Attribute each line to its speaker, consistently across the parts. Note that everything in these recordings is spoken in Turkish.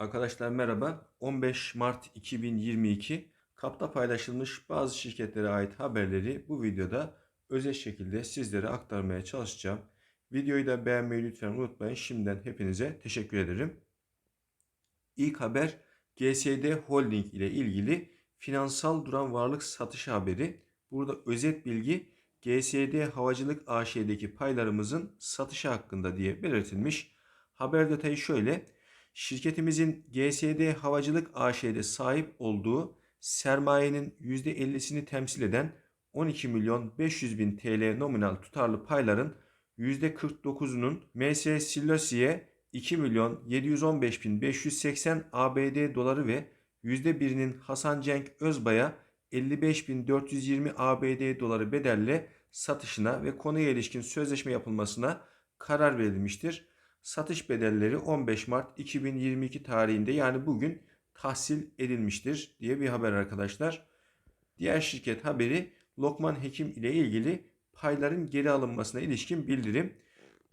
Speaker 1: Arkadaşlar merhaba. 15 Mart 2022 KAP'ta paylaşılmış bazı şirketlere ait haberleri bu videoda özel şekilde sizlere aktarmaya çalışacağım. Videoyu da beğenmeyi lütfen unutmayın. Şimdiden hepinize teşekkür ederim. İlk haber GSD Holding ile ilgili finansal duran varlık satışı haberi. Burada özet bilgi GSD Havacılık AŞ'deki paylarımızın satışı hakkında diye belirtilmiş. Haber detayı şöyle. Şirketimizin GSD Havacılık AŞ'de sahip olduğu sermayenin %50'sini temsil eden 12 milyon 500 bin TL nominal tutarlı payların %49'unun MS Silosi'ye 2 milyon 715 bin 580 ABD doları ve %1'inin Hasan Cenk Özbay'a 55 bin 420 ABD doları bedelle satışına ve konuya ilişkin sözleşme yapılmasına karar verilmiştir satış bedelleri 15 Mart 2022 tarihinde yani bugün tahsil edilmiştir diye bir haber arkadaşlar. Diğer şirket haberi Lokman Hekim ile ilgili payların geri alınmasına ilişkin bildirim.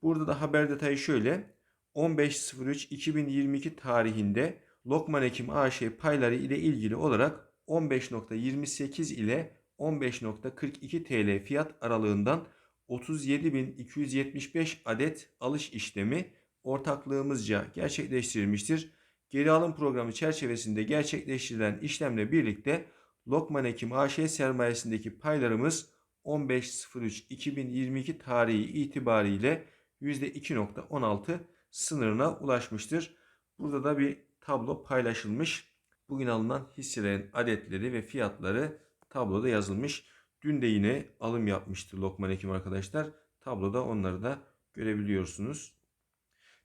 Speaker 1: Burada da haber detayı şöyle. 15.03.2022 tarihinde Lokman Hekim AŞ payları ile ilgili olarak 15.28 ile 15.42 TL fiyat aralığından 37.275 adet alış işlemi ortaklığımızca gerçekleştirilmiştir. Geri alım programı çerçevesinde gerçekleştirilen işlemle birlikte Lokman Ekim AŞ sermayesindeki paylarımız 15.03.2022 tarihi itibariyle %2.16 sınırına ulaşmıştır. Burada da bir tablo paylaşılmış. Bugün alınan hisselerin adetleri ve fiyatları tabloda yazılmış. Dün de yine alım yapmıştı Lokman Ekim arkadaşlar. Tabloda onları da görebiliyorsunuz.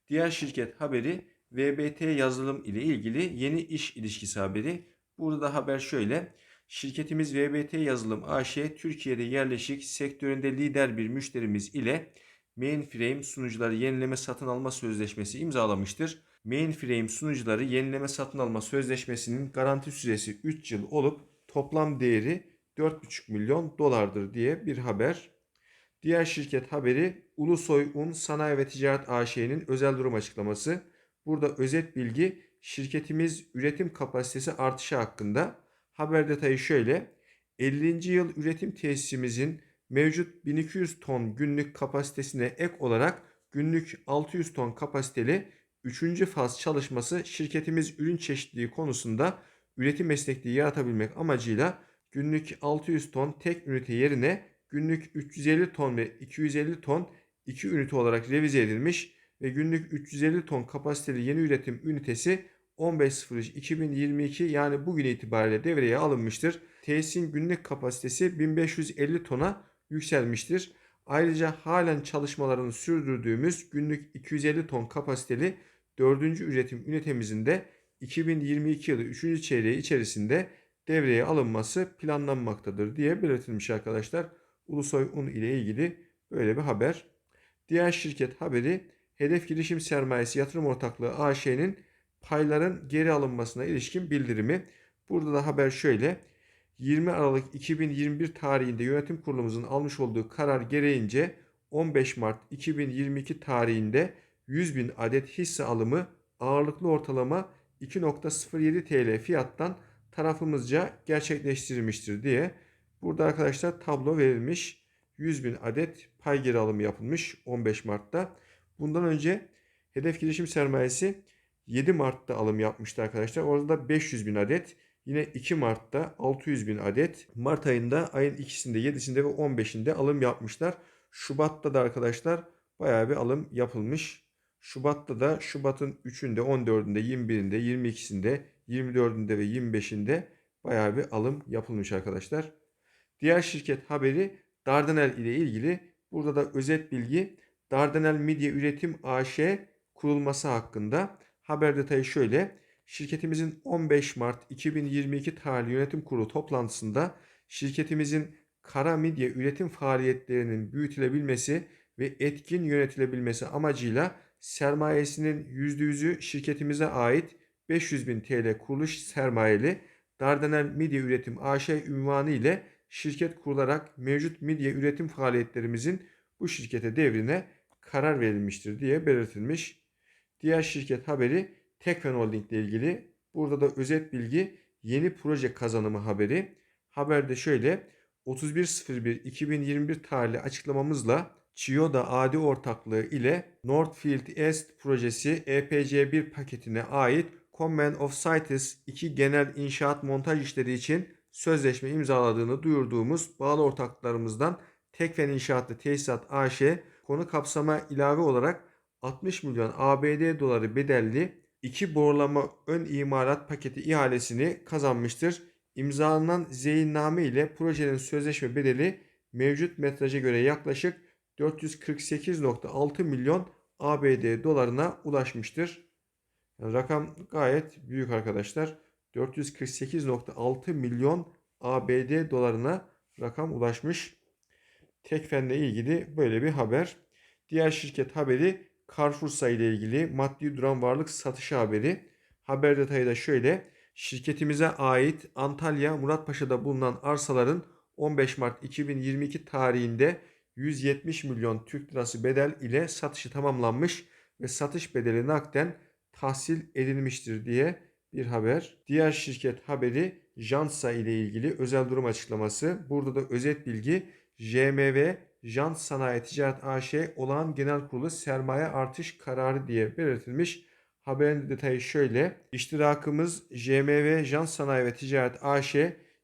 Speaker 1: Diğer şirket haberi VBT yazılım ile ilgili yeni iş ilişkisi haberi. Burada da haber şöyle. Şirketimiz VBT Yazılım AŞ Türkiye'de yerleşik sektöründe lider bir müşterimiz ile mainframe sunucuları yenileme satın alma sözleşmesi imzalamıştır. Mainframe sunucuları yenileme satın alma sözleşmesinin garanti süresi 3 yıl olup toplam değeri 4,5 milyon dolardır diye bir haber. Diğer şirket haberi Ulusoy Un Sanayi ve Ticaret AŞ'nin özel durum açıklaması. Burada özet bilgi şirketimiz üretim kapasitesi artışı hakkında. Haber detayı şöyle. 50. yıl üretim tesisimizin mevcut 1200 ton günlük kapasitesine ek olarak günlük 600 ton kapasiteli 3. faz çalışması şirketimiz ürün çeşitliliği konusunda üretim esnekliği yaratabilmek amacıyla günlük 600 ton tek ünite yerine günlük 350 ton ve 250 ton iki ünite olarak revize edilmiş ve günlük 350 ton kapasiteli yeni üretim ünitesi 15.03.2022 yani bugün itibariyle devreye alınmıştır. Tesisin günlük kapasitesi 1550 tona yükselmiştir. Ayrıca halen çalışmalarını sürdürdüğümüz günlük 250 ton kapasiteli 4. üretim ünitemizin de 2022 yılı 3. çeyreği içerisinde devreye alınması planlanmaktadır diye belirtilmiş arkadaşlar. Ulusoy Un ile ilgili böyle bir haber. Diğer şirket haberi Hedef Girişim Sermayesi Yatırım Ortaklığı AŞ'nin payların geri alınmasına ilişkin bildirimi. Burada da haber şöyle. 20 Aralık 2021 tarihinde yönetim kurulumuzun almış olduğu karar gereğince 15 Mart 2022 tarihinde 100 bin adet hisse alımı ağırlıklı ortalama 2.07 TL fiyattan tarafımızca gerçekleştirilmiştir diye burada arkadaşlar tablo verilmiş. 100 bin adet pay geri alımı yapılmış 15 Mart'ta. Bundan önce hedef girişim sermayesi 7 Mart'ta alım yapmıştı arkadaşlar. Orada da 500 bin adet. Yine 2 Mart'ta 600 bin adet. Mart ayında ayın ikisinde, 7'sinde ve 15'inde alım yapmışlar. Şubat'ta da arkadaşlar bayağı bir alım yapılmış. Şubat'ta da Şubat'ın 3'ünde, 14'ünde, 21'inde, 22'sinde, 24'ünde ve 25'inde bayağı bir alım yapılmış arkadaşlar. Diğer şirket haberi Dardanel ile ilgili. Burada da özet bilgi Dardanel Midye Üretim AŞ kurulması hakkında. Haber detayı şöyle. Şirketimizin 15 Mart 2022 tarihli yönetim kurulu toplantısında şirketimizin kara midye üretim faaliyetlerinin büyütülebilmesi ve etkin yönetilebilmesi amacıyla sermayesinin %100'ü şirketimize ait 500 bin TL kuruluş sermayeli Dardanel Midye Üretim AŞ ünvanı ile şirket kurularak mevcut midye üretim faaliyetlerimizin bu şirkete devrine karar verilmiştir diye belirtilmiş. Diğer şirket haberi Tekfen Holding ile ilgili. Burada da özet bilgi yeni proje kazanımı haberi. Haberde şöyle 31.01.2021 tarihli açıklamamızla Chiyoda Adi ortaklığı ile Northfield Est projesi EPC1 paketine ait Command of Sites 2 genel inşaat montaj işleri için sözleşme imzaladığını duyurduğumuz bağlı ortaklarımızdan Tekfen İnşaatlı Tesisat AŞ konu kapsama ilave olarak 60 milyon ABD doları bedelli iki borlama ön imalat paketi ihalesini kazanmıştır. İmzalanan zeyinname ile projenin sözleşme bedeli mevcut metraja göre yaklaşık 448.6 milyon ABD dolarına ulaşmıştır. Yani rakam gayet büyük arkadaşlar. 448.6 milyon ABD dolarına rakam ulaşmış. Tekfen'le ilgili böyle bir haber. Diğer şirket haberi Carrefour'sa ile ilgili maddi duran varlık satışı haberi. Haber detayı da şöyle. Şirketimize ait Antalya Muratpaşa'da bulunan arsaların 15 Mart 2022 tarihinde 170 milyon Türk lirası bedel ile satışı tamamlanmış ve satış bedeli nakden tahsil edilmiştir diye bir haber. Diğer şirket haberi Jansa ile ilgili özel durum açıklaması. Burada da özet bilgi JMV Jant Sanayi Ticaret AŞ olağan genel kurulu sermaye artış kararı diye belirtilmiş. Haberin detayı şöyle. İştirakımız JMV Jant Sanayi ve Ticaret AŞ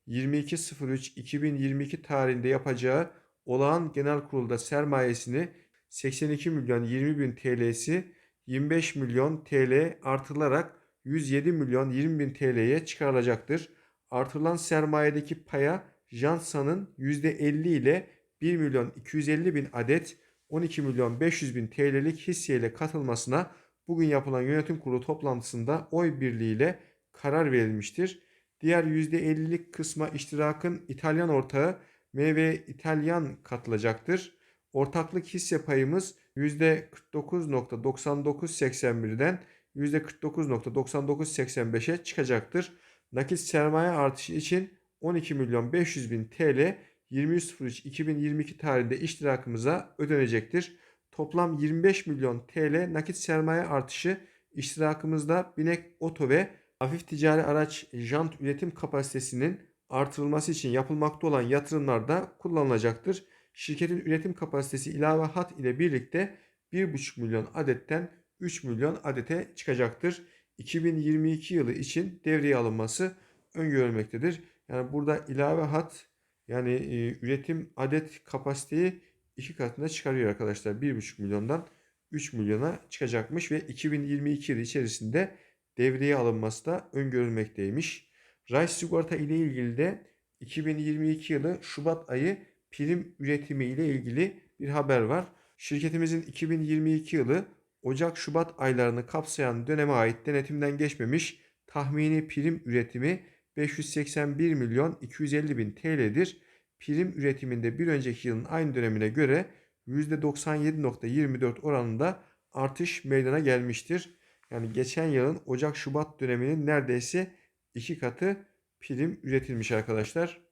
Speaker 1: 22.03.2022 tarihinde yapacağı olağan genel kurulda sermayesini 82 milyon 20 bin TL'si 25 milyon TL artırılarak 107 milyon 20 bin TL'ye çıkarılacaktır. Artırılan sermayedeki paya Jansa'nın %50 ile 1 milyon 250 bin adet 12 milyon 500 bin TL'lik hisseyle katılmasına bugün yapılan yönetim kurulu toplantısında oy birliğiyle karar verilmiştir. Diğer %50'lik kısma iştirakın İtalyan ortağı MV İtalyan katılacaktır. Ortaklık hisse payımız %49.9981'den %49.9985'e çıkacaktır. Nakit sermaye artışı için 12 milyon 500 bin TL 23.03.2022 tarihinde iştirakımıza ödenecektir. Toplam 25 milyon TL nakit sermaye artışı iştirakımızda binek oto ve hafif ticari araç jant üretim kapasitesinin artırılması için yapılmakta olan yatırımlarda kullanılacaktır. Şirketin üretim kapasitesi ilave hat ile birlikte 1,5 milyon adetten 3 milyon adete çıkacaktır. 2022 yılı için devreye alınması öngörülmektedir. Yani burada ilave hat yani e, üretim adet kapasiteyi iki katına çıkarıyor arkadaşlar. 1,5 milyondan 3 milyona çıkacakmış ve 2022 yılı içerisinde devreye alınması da öngörülmekteymiş. Rice sigorta ile ilgili de 2022 yılı Şubat ayı prim üretimi ile ilgili bir haber var. Şirketimizin 2022 yılı Ocak-Şubat aylarını kapsayan döneme ait denetimden geçmemiş tahmini prim üretimi 581 milyon 250 bin TL'dir. Prim üretiminde bir önceki yılın aynı dönemine göre %97.24 oranında artış meydana gelmiştir. Yani geçen yılın Ocak-Şubat döneminin neredeyse iki katı prim üretilmiş arkadaşlar.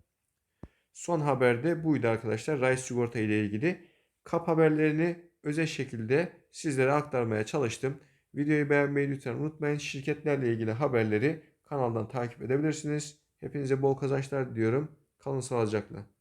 Speaker 1: Son haberde buydu arkadaşlar. Rice sigorta ile ilgili. Kap haberlerini özel şekilde sizlere aktarmaya çalıştım. Videoyu beğenmeyi lütfen unutmayın. Şirketlerle ilgili haberleri kanaldan takip edebilirsiniz. Hepinize bol kazançlar diliyorum. Kalın sağlıcakla.